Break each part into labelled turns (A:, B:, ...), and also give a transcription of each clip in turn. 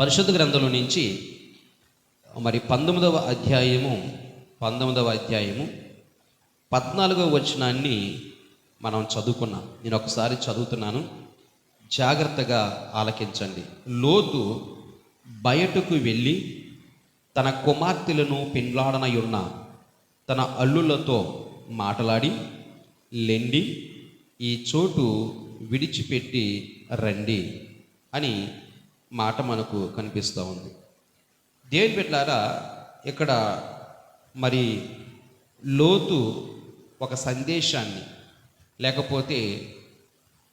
A: పరిశుద్ధ గ్రంథంలో నుంచి మరి పంతొమ్మిదవ అధ్యాయము పంతొమ్మిదవ అధ్యాయము పద్నాలుగవ వచనాన్ని మనం చదువుకున్నాం. నేను ఒకసారి చదువుతున్నాను. జాగ్రత్తగా ఆలకించండి. లోతు బయటకు వెళ్ళి తన కుమార్తెలను పెండ్లాడనయున్న తన అల్లులతో మాటలాడి లెండి ఈ చోటు విడిచిపెట్టి రండి అని మాట మనకు కనిపిస్తూ ఉంది. దేవుని బిడ్డారా ఇక్కడ మరి లోతు ఒక సందేశాన్ని లేకపోతే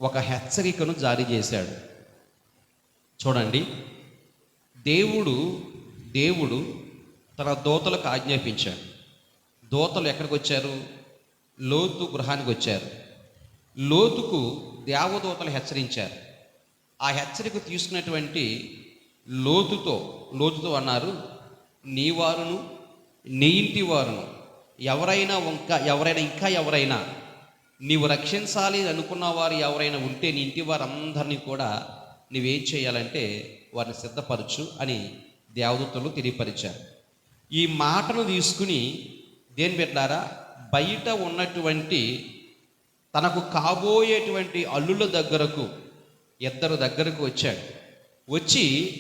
A: ఒక హెచ్చరికను జారీ చేశాడు. చూడండి దేవుడు దేవుడు తన దోతలకు ఆజ్ఞాపించాడు. దోతలు ఎక్కడికి వచ్చారు? లోతు గృహానికి వచ్చారు. లోతుకు దేవదూతలు హెచ్చరించారు. ఆ హెచ్చరిక తీసుకున్నటువంటి లోతుతో లోతుతో అన్నారు నీ వారును నీ ఇంటి వారును ఎవరైనా ఇంకా ఎవరైనా ఇంకా ఎవరైనా నీవు రక్షించాలి అనుకున్న వారు ఎవరైనా ఉంటే నీ ఇంటి వారందరినీ కూడా నువ్వేం చేయాలంటే వారిని సిద్ధపరచు అని దేవదూతలు తెలియపరిచారు. ఈ మాటను తీసుకుని దేని పెట్టారా బయట ఉన్నటువంటి తనకు కాబోయేటువంటి అల్లుల దగ్గరకు ఇద్దరు దగ్గరకు వచ్చాడు. వచ్చి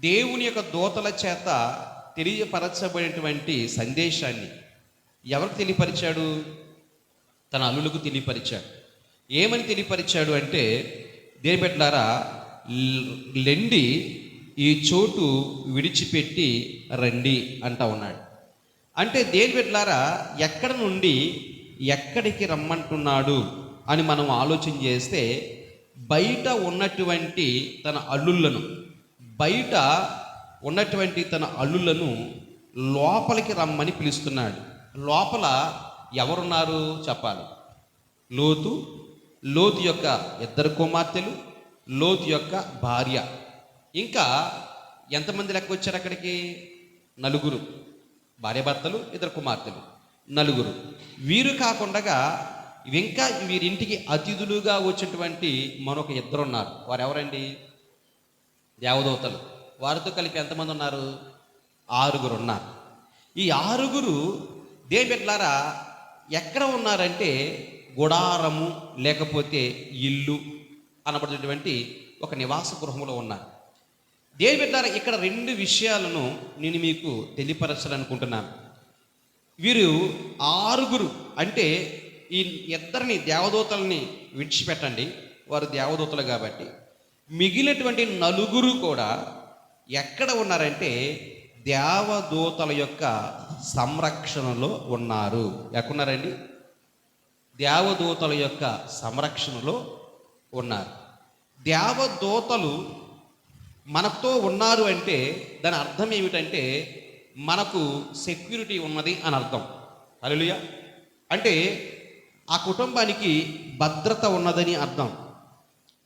A: దేవుని యొక్క దూతల చేత తెలియపరచబడినటువంటి సందేశాన్ని ఎవరికి తెలియపరిచాడు? తన అల్లులకు తెలియపరిచాడు. ఏమని తెలియపరిచాడు అంటే దేనిపెట్లారా లెండి ఈ చోటు విడిచిపెట్టి రండి అంటా ఉన్నాడు. అంటే దేని పెట్టారా ఎక్కడ నుండి ఎక్కడికి రమ్మంటున్నాడు అని మనం ఆలోచన చేస్తే బయట ఉన్నటువంటి తన అల్లుళ్ళను బయట ఉన్నటువంటి తన అల్లులను లోపలికి రమ్మని పిలుస్తున్నాడు. లోపల ఎవరున్నారు చెప్పాలి? లోతు లోతు యొక్క ఇద్దరు కుమార్తెలు లోతు యొక్క భార్య. ఇంకా ఎంతమంది లెక్క వచ్చారు అక్కడికి? నలుగురు. భార్యాభర్తలు ఇద్దరు కుమార్తెలు. నలుగురు. వీరు కాకుండా ఇంకా వీరింటికి అతిథులుగా వచ్చినటువంటి మరొక ఇద్దరు ఉన్నారు వారు ఎవరండి దేవదూతలు. వారితో కలిపి ఎంతమంది ఉన్నారు? ఆరుగురు ఉన్నారు ఈ ఆరుగురు దేని ఎక్కడ ఉన్నారంటే గుడారము లేకపోతే ఇల్లు అనబడినటువంటి ఒక నివాస గృహంలో ఉన్నారు. దేని బిడ్డారా ఇక్కడ రెండు విషయాలను నేను మీకు తెలియపరచాలనుకుంటున్నాను. వీరు ఆరుగురు అంటే ఈ ఇద్దరిని దేవదూతల్ని విడిచిపెట్టండి. వారు దేవదూతలు కాబట్టి. మిగిలినటువంటి నలుగురు కూడా ఎక్కడ ఉన్నారంటే దేవదూతల యొక్క సంరక్షణలో ఉన్నారు. ఎక్కడున్నారండి? దేవదూతల యొక్క సంరక్షణలో ఉన్నారు. దేవదూతలు మనతో ఉన్నారు అంటే దాని అర్థం ఏమిటంటే మనకు సెక్యూరిటీ ఉన్నది అని అర్థం. అలలుయ అంటే ఆ కుటుంబానికి భద్రత ఉన్నదని అర్థం.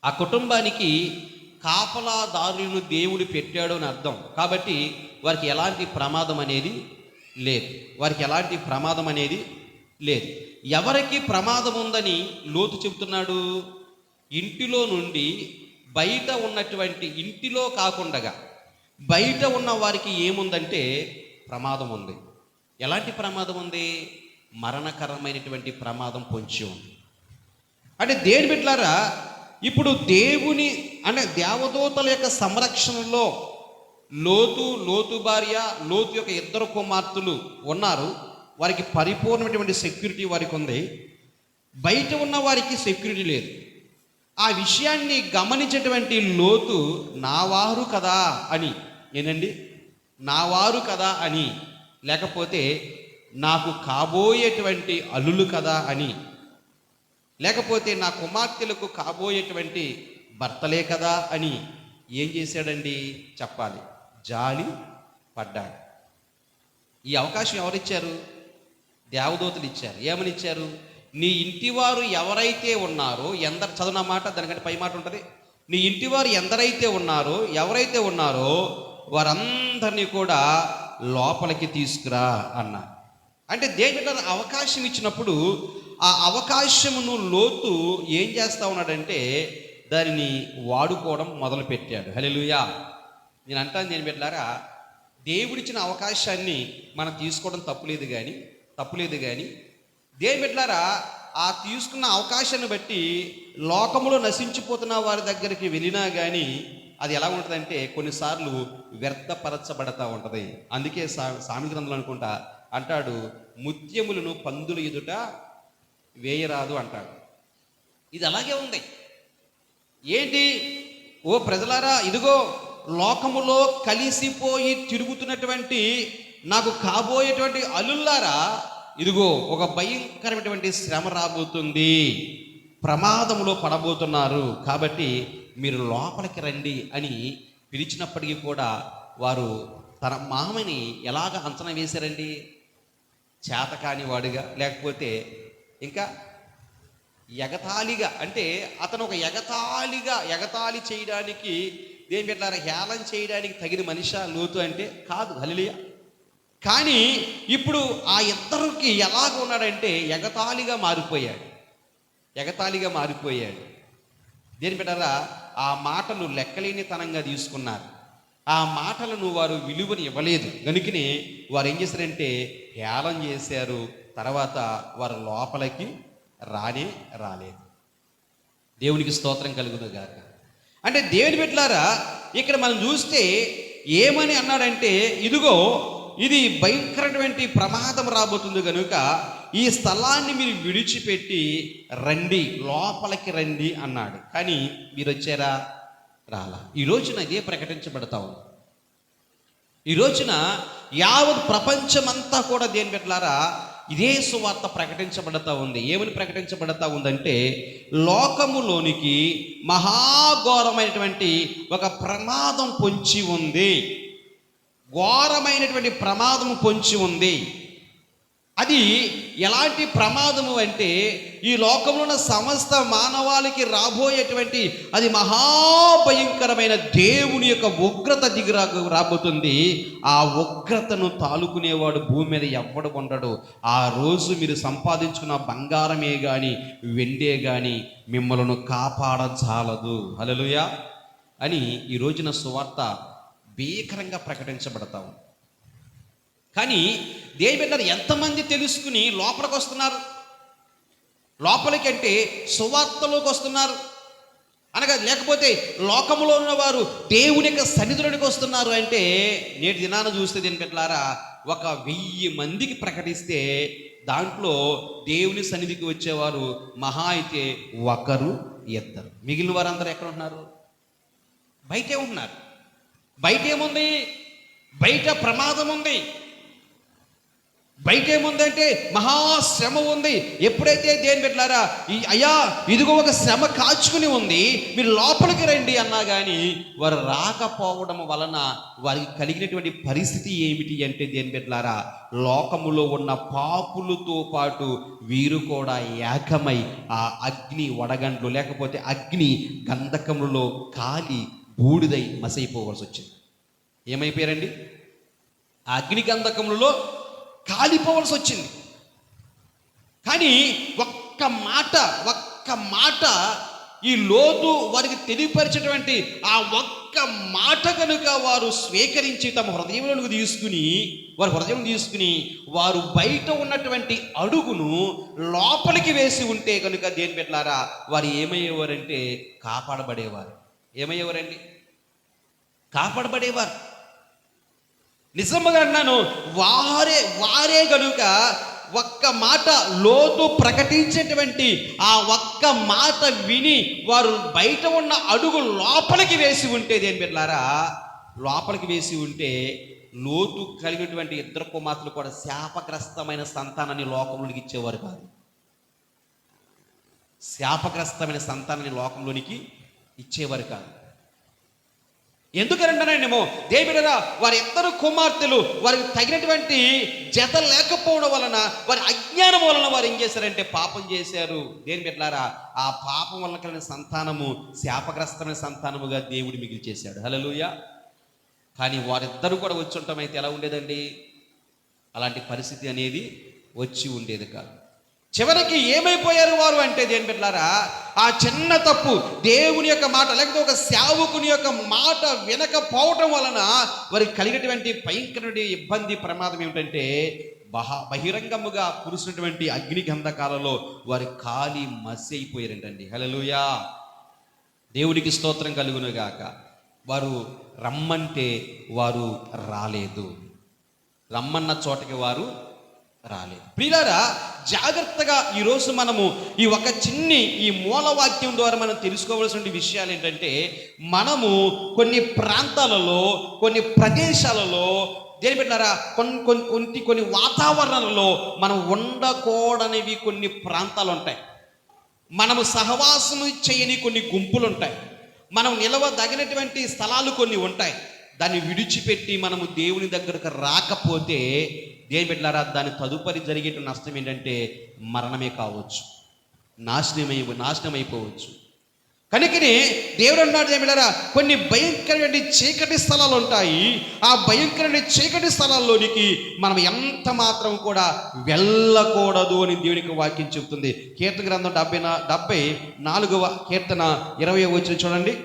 A: ఆ కుటుంబానికి కాపలాదారులను దేవుడు పెట్టాడు అని అర్థం. కాబట్టి వారికి ఎలాంటి ప్రమాదం అనేది లేదు. వారికి ఎలాంటి ప్రమాదం అనేది లేదు. ఎవరికి ప్రమాదం ఉందని లోతు చెబుతున్నాడు? ఇంటిలో నుండి బయట ఉన్నటువంటి ఇంటిలో కాకుండా బయట ఉన్న వారికి ఏముందంటే ప్రమాదం ఉంది. ఎలాంటి ప్రమాదం ఉంది? మరణకరమైనటువంటి ప్రమాదం పొంచి ఉంది. అంటే దేని బిడ్డలారా ఇప్పుడు దేవుని అంటే దేవదూతల యొక్క సంరక్షణలో లోతు లోతు భార్య లోతు యొక్క ఇద్దరు కుమార్తెలు ఉన్నారు. వారికి పరిపూర్ణమైనటువంటి సెక్యూరిటీ వారికి ఉంది. బయట ఉన్న వారికి సెక్యూరిటీ లేదు. ఆ విషయాన్ని గమనించేటువంటి లోతు నావారు కదా అని. ఏనండి? నా వారు కదా అని. లేకపోతే నాకు కాబోయేటువంటి అల్లులు కదా అని. లేకపోతే నా కుమార్తెలకు కాబోయేటువంటి భర్తలే కదా అని ఏం చేశాడండి? చెప్పాలి. జాలి పడ్డాడు. ఈ అవకాశం ఎవరిచ్చారు? దేవదూతలు ఇచ్చారు. ఏమని ఇచ్చారు? నీ ఇంటివారు ఎవరైతే ఉన్నారో ఎందరు చదువున మాట దానికంటే పై మాట ఉంటుంది. నీ ఇంటివారు ఎందరైతే ఉన్నారో ఎవరైతే ఉన్నారో వారందరినీ కూడా లోపలికి తీసుకురా అన్నారు. అంటే దేవుడు అవకాశం ఇచ్చినప్పుడు ఆ అవకాశమును లోతు ఏం చేస్తా ఉన్నాడంటే దానిని వాడుకోవడం మొదలు పెట్టాడు నేను అంటాను నేను పెట్టారా దేవుడిచ్చిన అవకాశాన్ని మనం తీసుకోవడం తప్పులేదు కానీ తప్పులేదు కానీ దేని పెట్టారా ఆ తీసుకున్న అవకాశాన్ని బట్టి లోకములో నశించిపోతున్న వారి దగ్గరికి వెళ్ళినా కానీ అది ఎలా ఉంటుందంటే కొన్నిసార్లు వ్యర్థపరచబడతా ఉంటుంది. అందుకే సా సామి గ్రంథంలో అనుకుంటా అంటాడు ముత్యములను పందుల ఎదుట వేయరాదు అంటాడు. ఇది అలాగే ఉంది. ఏంటి? ఓ ప్రజలారా ఇదిగో లోకములో కలిసిపోయి తిరుగుతున్నటువంటి నాకు కాబోయేటువంటి అల్లుల్లారా ఇదిగో ఒక భయంకరమైనటువంటి శ్రమ రాబోతుంది. ప్రమాదములో పడబోతున్నారు. కాబట్టి మీరు లోపలికి రండి అని పిలిచినప్పటికీ కూడా వారు తన మామని ఎలాగ అంచనా వేశారండి? చేతకాని వాడుగా లేకపోతే ఇంకా ఎగతాళిగా అంటే అతను ఒక ఎగతాళిగా ఎగతాళి చేయడానికి దేని పెట్టారా హేళన చేయడానికి తగిన మనిషి లోతు అంటే కాదు హలిలియ కానీ ఇప్పుడు ఆ ఇద్దరికి ఎలాగ ఉన్నాడంటే ఎగతాళిగా మారిపోయాడు. ఎగతాళిగా మారిపోయాడు. దేని పెట్టారా ఆ మాటలు లెక్కలేనితనంగా తీసుకున్నారు. ఆ మాటలను వారు విలువని ఇవ్వలేదు. గనుకనే వారు ఏం చేశారంటే హేళం చేశారు. తర్వాత వారు లోపలికి రానే రాలేదు. దేవునికి స్తోత్రం కలుగును గాక. అంటే దేవుని బిడ్డలారా ఇక్కడ మనం చూస్తే ఏమని అన్నాడంటే ఇదిగో ఇది భయంకరమైనటువంటి ప్రమాదం రాబోతుంది కనుక ఈ స్థలాన్ని మీరు విడిచిపెట్టి రండి లోపలికి రండి అన్నాడు. కానీ మీరు వచ్చారా రాలా. ఈ రోజున ఇదే ప్రకటించబడతా ఉంది ఈ రోజున యావత్ ప్రపంచమంతా కూడా దేని పెట్టలారా ఇదే సువార్త ప్రకటించబడతా ఉంది. ఏమని ప్రకటించబడతా ఉందంటే లోకములోనికి మహాఘోరమైనటువంటి ఒక ప్రమాదం పొంచి ఉంది. ఘోరమైనటువంటి ప్రమాదం పొంచి ఉంది. అది ఎలాంటి ప్రమాదము అంటే ఈ లోకంలో ఉన్న సమస్త మానవాళికి రాబోయేటువంటి అది మహాభయంకరమైన దేవుని యొక్క ఉగ్రత దిగురా రాబోతుంది. ఆ ఉగ్రతను తాలుకునేవాడు భూమి మీద ఎవ్వడు ఉండడు. ఆ రోజు మీరు సంపాదించుకున్న బంగారమే కానీ వెండే కానీ మిమ్మల్ని కాపాడజాలదు. హలలుయా అని ఈ రోజున సువార్త భీకరంగా ప్రకటించబడతాము కానీ దేని బిడ్డలు ఎంతమంది తెలుసుకుని లోపలికి వస్తున్నారు? లోపలికి అంటే సువార్తలోకి వస్తున్నారు. అనగా లేకపోతే లోకంలో ఉన్నవారు దేవుని యొక్క సన్నిధులకి వస్తున్నారు అంటే నేటి దినాన చూస్తే దీని బిడ్డలారా ఒక వెయ్యి మందికి ప్రకటిస్తే దాంట్లో దేవుని సన్నిధికి వచ్చేవారు మహా అయితే ఒకరు ఇద్దరు. మిగిలిన వారందరూ ఎక్కడ ఉన్నారు? బయటే ఉన్నారు బయట ఏముంది? బయట ప్రమాదం ఉంది. బయట ఏముందంటే మహాశ్రమ ఉంది. ఎప్పుడైతే దేని పెట్టారా ఈ అయ్యా ఇదిగో ఒక శ్రమ కాచుకుని ఉంది మీరు లోపలికి రండి అన్నా కానీ వారు రాకపోవడం వలన వారికి కలిగినటువంటి పరిస్థితి ఏమిటి అంటే దేని పెట్టారా లోకములో ఉన్న పాపులతో పాటు వీరు కూడా ఏకమై ఆ అగ్ని వడగండ్లు లేకపోతే అగ్ని గంధకములలో కాలి బూడిదై మసైపోవలసి వచ్చింది ఏమైపోయారండి అగ్ని గంధకములలో కాలిపోవలసి వచ్చింది. కానీ ఒక్క మాట ఒక్క మాట ఈ లోతు వారికి తెలియపరిచేటువంటి ఆ ఒక్క మాట కనుక వారు స్వీకరించి తమ హృదయంలోకి తీసుకుని వారి హృదయం తీసుకుని వారు బయట ఉన్నటువంటి అడుగును లోపలికి వేసి ఉంటే కనుక దేని పెట్టారా? వారు ఏమయ్యేవారంటే కాపాడబడేవారు. ఏమయ్యేవారండి? కాపాడబడేవారు. నిజంగా అన్నాను వారే వారే గనుక ఒక్క మాట లోతు ప్రకటించేటువంటి ఆ ఒక్క మాట విని వారు బయట ఉన్న అడుగు లోపలికి వేసి ఉంటే దేని బిడ్డారా లోపలికి వేసి ఉంటే లోతు కలిగినటువంటి ఇద్దరు కుమార్తెలు కూడా శాపగ్రస్తమైన సంతానాన్ని లోకంలోనికి ఇచ్చేవారు కాదు. శాపగ్రస్తమైన సంతానాన్ని లోకంలోనికి ఇచ్చేవారు కాదు. ఎందుకనంటానేమో దేవుడరా వారి ఇద్దరు కుమార్తెలు వారికి తగినటువంటి జత లేకపోవడం వలన వారి అజ్ఞానం వలన వారు ఏం చేశారంటే పాపం చేశారు. దేని పెట్టారా ఆ పాపం వలన కలిగిన సంతానము శాపగ్రస్తమైన సంతానముగా దేవుడు మిగిలి చేశాడు హలలుయ కానీ వారిద్దరు కూడా వచ్చి ఉండటం అయితే ఎలా ఉండేదండి? అలాంటి పరిస్థితి అనేది వచ్చి ఉండేది కాదు. చివరికి ఏమైపోయారు వారు అంటే దేని పెట్టారా ఆ చిన్న తప్పు దేవుని యొక్క మాట లేకపోతే ఒక సేవకుని యొక్క మాట వినకపోవటం వలన వారికి కలిగినటువంటి భయంకరుడి ఇబ్బంది ప్రమాదం ఏమిటంటే బహ బహిరంగముగా కురిసినటువంటి అగ్నిగంధకాలలో వారి కాలి మసి అయిపోయారంటండి హలలుయా దేవునికి స్తోత్రం కలుగునుగాక. వారు రమ్మంటే వారు రాలేదు. రమ్మన్న చోటకి వారు రాలేదు. ప్రియులారా జాగ్రత్తగా ఈరోజు మనము ఈ ఒక చిన్ని ఈ మూలవాక్యం ద్వారా మనం తెలుసుకోవాల్సిన విషయాలు ఏంటంటే మనము కొన్ని ప్రాంతాలలో కొన్ని ప్రదేశాలలో దేని పెట్టారా కొన్ని కొన్ని కొన్ని కొన్ని వాతావరణాలలో మనం ఉండకూడనివి కొన్ని ప్రాంతాలు ఉంటాయి మనము సహవాసము చేయని కొన్ని గుంపులు ఉంటాయి మనం నిలవదగినటువంటి స్థలాలు కొన్ని ఉంటాయి. దాన్ని విడిచిపెట్టి మనము దేవుని దగ్గరకు రాకపోతే దేని పెట్టారా దాని తదుపరి జరిగే నష్టం ఏంటంటే మరణమే కావచ్చు. నాశనమై నాశనమైపోవచ్చు. కనుకనే దేవుడు అన్నాడు ఏమిటారా కొన్ని భయంకరమైన చీకటి స్థలాలు ఉంటాయి. ఆ భయంకరమైన చీకటి స్థలాల్లోనికి మనం ఎంత మాత్రం కూడా వెళ్ళకూడదు అని దేవునికి వాక్యం చెబుతుంది. కీర్తన గ్రంథం డెబ్బై నా డెబ్బై నాలుగవ కీర్తన ఇరవై వచ్చిన చూడండి.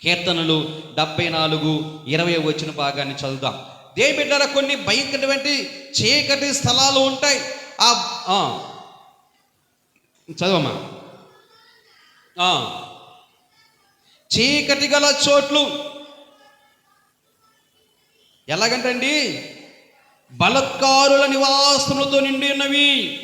A: కీర్తనలు డెబ్బై నాలుగు ఇరవై వచ్చిన భాగాన్ని చదువుదాం. దేని బిడ్డారా కొన్ని భయంకరమైన చీకటి స్థలాలు ఉంటాయి. ఆ చదవమ్మా. చీకటి గల చోట్లు. ఎలాగంటండి? బలత్కారుల నివాసములతో నిండి ఉన్నవి.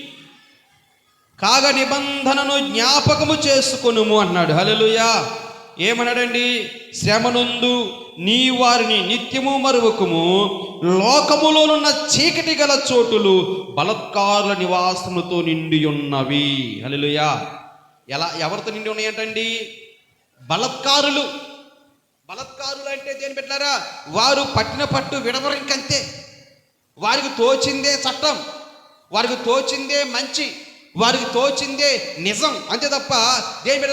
A: కాగ నిబంధనను జ్ఞాపకము చేసుకొనుము అన్నాడు. హల్లెలూయా. ఏమన్నాడండి శ్రమనుందు నీ వారిని నిత్యము మరువకుము లోకములోనున్న చీకటి గల చోటులు బలత్కారుల నివాసములతో నిండి ఉన్నవి హల్లెలూయా. ఎలా ఎవరితో నిండి ఉన్నాయంటండి? బలత్కారులు. బలత్కారులు అంటే దేని పెట్టారా వారు పట్టిన పట్టు విడవరింకంతే. వారికి తోచిందే చట్టం. వారికి తోచిందే మంచి. వారికి తోచిందే నిజం. అంతే తప్ప దేని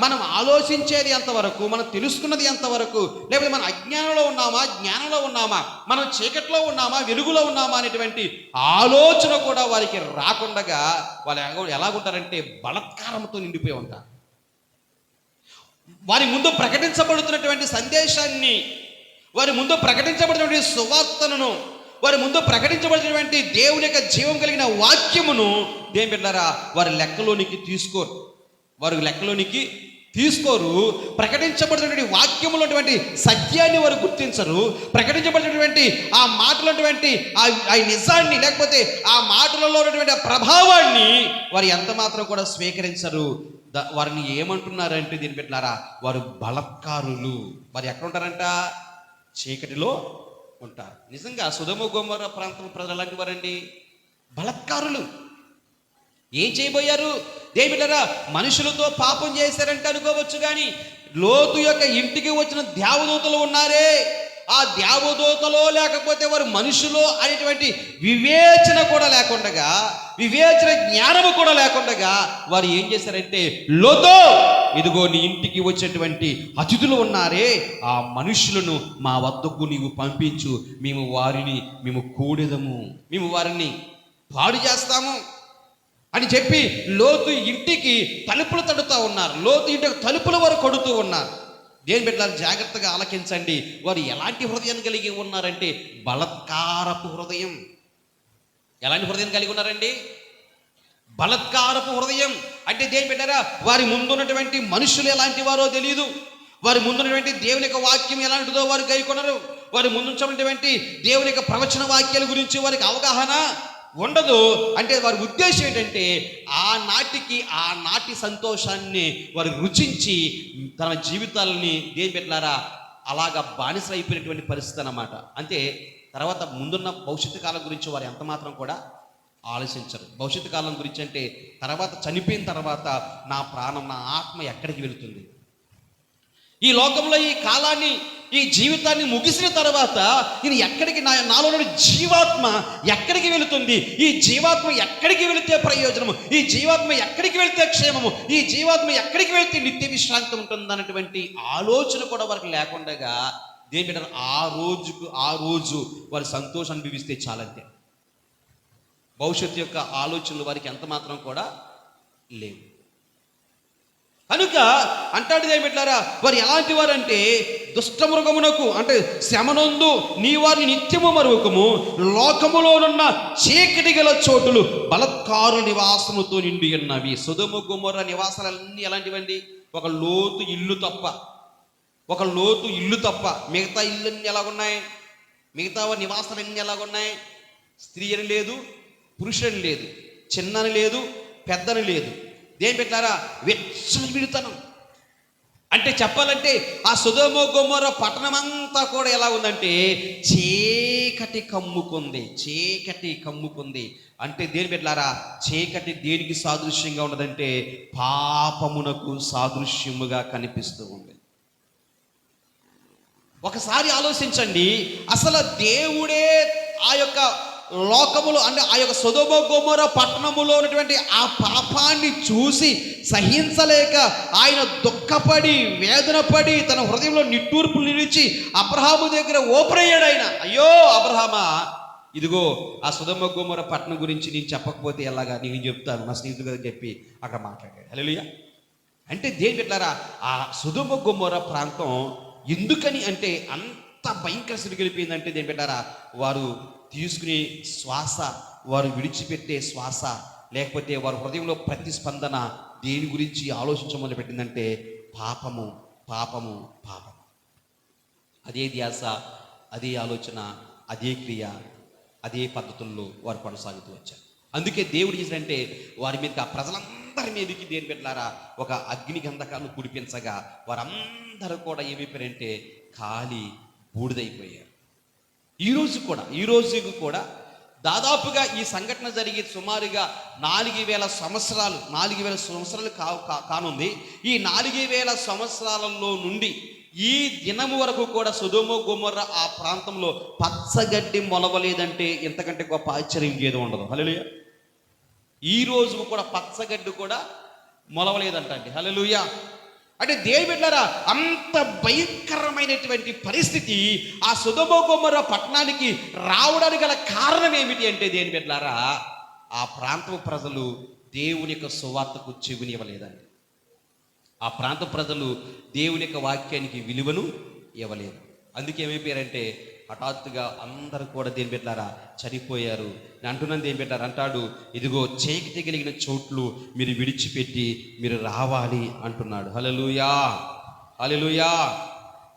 A: మనం ఆలోచించేది ఎంతవరకు మనం తెలుసుకున్నది ఎంతవరకు లేకపోతే మనం అజ్ఞానంలో ఉన్నామా జ్ఞానంలో ఉన్నామా మనం చీకట్లో ఉన్నామా వెలుగులో ఉన్నామా అనేటువంటి ఆలోచన కూడా వారికి రాకుండగా వాళ్ళు ఎలాగుంటారంటే బలత్కారంతో నిండిపోయి ఉంటారు. వారి ముందు ప్రకటించబడుతున్నటువంటి సందేశాన్ని వారి ముందు ప్రకటించబడినటువంటి సువార్తలను వారి ముందు ప్రకటించబడినటువంటి దేవుని యొక్క జీవం కలిగిన వాక్యమును దేని పెట్టారా వారి లెక్కలోనికి తీసుకోరు. వారు లెక్కలోనికి తీసుకోరు. ప్రకటించబడినటువంటి వాక్యములటువంటి సత్యాన్ని వారు గుర్తించరు. ప్రకటించబడినటువంటి ఆ మాటలటువంటి ఆ ఆ నిజాన్ని లేకపోతే ఆ మాటలలో ఉన్నటువంటి ఆ ప్రభావాన్ని వారు ఎంత మాత్రం కూడా స్వీకరించరు. ద- వారిని ఏమంటున్నారంటే దీని పెట్టారా వారు బలత్కారులు. వారు ఎక్కడ ఉంటారంట? చీకటిలో ఉంటారు. నిజంగా సుధమ గోమర ప్రాంతం ప్రజలు అలాంటి వారండి బలత్కారులు. ఏం చేయబోయారు? దేవిడరా మనుషులతో పాపం చేశారంటే అనుకోవచ్చు కానీ లోతు యొక్క ఇంటికి వచ్చిన దేవదూతలు ఉన్నారే. ఆ దేవదూతలో లేకపోతే వారు మనుషులో అనేటువంటి వివేచన కూడా లేకుండగా వివేచన జ్ఞానము కూడా లేకుండగా వారు ఏం చేశారంటే లోతో ఇదిగో నీ ఇంటికి వచ్చేటువంటి అతిథులు ఉన్నారే ఆ మనుషులను మా వద్దకు నీవు పంపించు. మేము వారిని మేము కూడెదము. మేము వారిని పాడు చేస్తాము అని చెప్పి లోతు ఇంటికి తలుపులు తడుతూ ఉన్నారు. లోతు ఇంటికి తలుపుల వరకు కొడుతూ ఉన్నారు. దేని బిడ్డలు జాగ్రత్తగా ఆలకించండి. వారు ఎలాంటి హృదయం కలిగి ఉన్నారంటే బలత్కారపు హృదయం. ఎలాంటి హృదయం కలిగి ఉన్నారండి? బలత్కారపు హృదయం. అంటే దేని పెట్టారా? వారి ముందున్నటువంటి మనుషులు ఎలాంటి వారో తెలియదు వారి ముందున్నటువంటి దేవుని యొక్క వాక్యం ఎలాంటిదో వారు గైకొనరు. వారి ముందున్నటువంటి దేవుని యొక్క ప్రవచన వాక్యాల గురించి వారికి అవగాహన ఉండదు. అంటే వారి ఉద్దేశం ఏంటంటే ఆ నాటికి ఆ నాటి సంతోషాన్ని వారు రుచించి తన జీవితాలని దేని పెట్టారా అలాగా బానిస అయిపోయినటువంటి పరిస్థితి అన్నమాట. అంటే తర్వాత ముందున్న భవిష్యత్తు కాలం గురించి వారు ఎంత మాత్రం కూడా ఆలోచించరు. భవిష్యత్తు కాలం గురించి అంటే తర్వాత చనిపోయిన తర్వాత నా ప్రాణం నా ఆత్మ ఎక్కడికి వెళుతుంది? ఈ లోకంలో ఈ కాలాన్ని ఈ జీవితాన్ని ముగిసిన తర్వాత ఇది ఎక్కడికి నా నాలో జీవాత్మ ఎక్కడికి వెళుతుంది? ఈ జీవాత్మ ఎక్కడికి వెళితే ప్రయోజనము? ఈ జీవాత్మ ఎక్కడికి వెళితే క్షేమము? ఈ జీవాత్మ ఎక్కడికి వెళితే నిత్య విశ్రాంతి ఉంటుంది అన్నటువంటి ఆలోచన కూడా వారికి లేకుండగా దేని ఆ రోజుకు ఆ రోజు వారి సంతోషం అనుభవిస్తే చాలంతే. భవిష్యత్తు యొక్క ఆలోచనలు వారికి ఎంత మాత్రం కూడా లేవు. కనుక అంటాడు ఏమిట్లారా వారు ఎలాంటి వారంటే దుష్టమృగమునకు అంటే శమనందు నీ వారిని నిత్యము మరువకము లోకములోనున్న చీకటి గల చోటులు బలత్కారు నివాసముతో నిండి ఉన్నవి. సుధుమ గుమ్మర నివాసాలన్నీ ఎలాంటివండి? ఒక లోతు ఇల్లు తప్ప. ఒక లోతు ఇల్లు తప్ప. మిగతా ఇళ్ళన్నీ ఎలాగున్నాయి? మిగతా నివాసాలన్నీ ఎలాగున్నాయి? స్త్రీ అని లేదు పురుషుని లేదు చిన్నని లేదు పెద్దని లేదు. దేని పెట్టారా? వెచ్చని విడుతనం. అంటే చెప్పాలంటే ఆ సుధోమో గుమారావు పట్టణం అంతా కూడా ఎలా ఉందంటే చీకటి కమ్ముకుంది చీకటి కమ్ముకుంది. అంటే దేని పెట్టారా? చీకటి దేనికి సాదృశ్యంగా ఉన్నదంటే పాపమునకు సాదృశ్యముగా కనిపిస్తూ ఉంది. ఒకసారి ఆలోచించండి అసలు దేవుడే ఆ యొక్క లోకములు అంటే ఆ యొక్క సుధోబ గోమర పట్టణములో ఉన్నటువంటి ఆ పాపాన్ని చూసి సహించలేక ఆయన దుఃఖపడి వేదన పడి తన హృదయంలో నిట్టూర్పులు నిలిచి అబ్రహాము దగ్గర ఓపరయ్యాడు ఆయన. అయ్యో అబ్రహామా ఇదిగో ఆ సుధమ గోమర పట్టణం గురించి నేను చెప్పకపోతే ఎలాగా? నేను చెప్తాను నా స్నేహితుడు కదా చెప్పి అక్కడ మాట్లాడాడు. హల్లెలూయా. అంటే దేని పెట్టారా ఆ సుధుమ గుమ్మర ప్రాంతం ఎందుకని అంటే అంత భయంకర సిరిగిలిపోయిందంటే దేని పెట్టారా వారు తీసుకునే శ్వాస వారు విడిచిపెట్టే శ్వాస లేకపోతే వారి హృదయంలో ప్రతిస్పందన దేని గురించి ఆలోచించమని పెట్టిందంటే పాపము పాపము పాపము అదే ధ్యాస అదే ఆలోచన అదే క్రియ అదే పద్ధతుల్లో వారు కొనసాగుతూ వచ్చారు. అందుకే దేవుడు చేసినంటే వారి మీద ప్రజలందరి మీదకి దేని పెట్టారా ఒక అగ్ని గంధకాలను కుడిపించగా వారందరూ కూడా ఏమైపోయారంటే ఖాళీ బూడిదైపోయారు. ఈ రోజు కూడా ఈ కూడా దాదాపుగా ఈ సంఘటన జరిగి సుమారుగా నాలుగు వేల సంవత్సరాలు నాలుగు వేల సంవత్సరాలు కా కా- కానుంది. ఈ నాలుగు వేల సంవత్సరాలలో నుండి ఈ దినము వరకు కూడా సుధుమ గుమర్ర ఆ ప్రాంతంలో పచ్చగడ్డి మొలవలేదంటే ఎంతకంటే గొప్ప ఆశ్చర్యం ఏదో ఉండదు. హల్లెలూయా. ఈ రోజు కూడా పచ్చగడ్డి కూడా మొలవలేదంట అండి హల్లెలూయా. అంటే దేని అంత భయంకరమైనటువంటి పరిస్థితి ఆ సుధమోగొమ్మర పట్టణానికి రావడానికి గల కారణం ఏమిటి అంటే దేని బిడ్డలారా ఆ ప్రాంత ప్రజలు దేవుని యొక్క సువార్తకు చెవినివ్వలేదండి. ఆ ప్రాంత ప్రజలు దేవుని యొక్క వాక్యానికి విలువను ఇవ్వలేదు. అందుకే ఏమైపోయారంటే హఠాత్తుగా అందరూ కూడా దేని పెట్టారా చనిపోయారు. నేను అంటున్నాను దేని పెట్టారు అంటాడు ఇదిగో చీకటి కలిగిన చోట్లు మీరు విడిచిపెట్టి మీరు రావాలి అంటున్నాడు. హలలుయా హలలుయా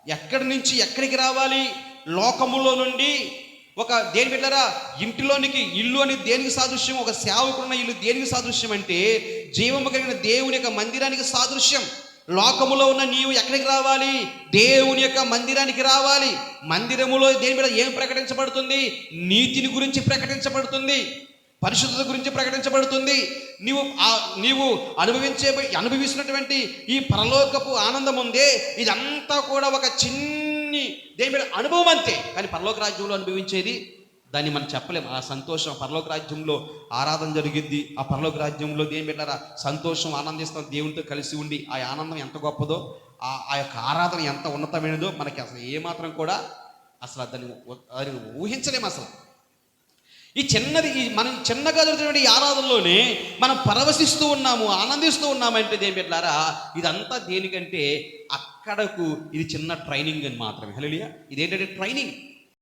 A: ఎక్కడి నుంచి ఎక్కడికి రావాలి? లోకములో నుండి ఒక దేని పెట్టారా ఇంటిలోనికి ఇల్లు అని దేనికి సాదృశ్యం? ఒక సేవకుడున్న ఇల్లు దేనికి సాదృశ్యం అంటే జీవము కలిగిన దేవుని యొక్క మందిరానికి సాదృశ్యం. లోకములో ఉన్న నీవు ఎక్కడికి రావాలి? దేవుని యొక్క మందిరానికి రావాలి. మందిరములో దేని మీద ఏం ప్రకటించబడుతుంది? నీతిని గురించి ప్రకటించబడుతుంది. పరిశుద్ధత గురించి ప్రకటించబడుతుంది. నీవు నీవు అనుభవించే అనుభవిస్తున్నటువంటి ఈ పరలోకపు ఆనందం ఉందే. ఇదంతా కూడా ఒక చిన్ని దేని మీద అనుభవం అంతే. కానీ పరలోక రాజ్యంలో అనుభవించేది దాన్ని మనం చెప్పలేము ఆ సంతోషం పరలోక రాజ్యంలో ఆరాధన జరిగింది ఆ పరలోక రాజ్యంలో దేని పెట్టారా సంతోషం ఆనందిస్తాం. దేవునితో కలిసి ఉండి ఆ ఆనందం ఎంత గొప్పదో ఆ ఆ యొక్క ఆరాధన ఎంత ఉన్నతమైనదో మనకి అసలు ఏమాత్రం కూడా అసలు దాన్ని దాన్ని ఊహించలేము అసలు. ఈ చిన్నది ఈ మనం చిన్నగా జరుగుతున్న ఈ ఆరాధనలోనే మనం పరవశిస్తూ ఉన్నాము ఆనందిస్తూ ఉన్నామంటే దేని పెట్టారా ఇదంతా దేనికంటే అక్కడకు ఇది చిన్న ట్రైనింగ్ అని మాత్రమే. హలో ఇదేంటంటే ట్రైనింగ్.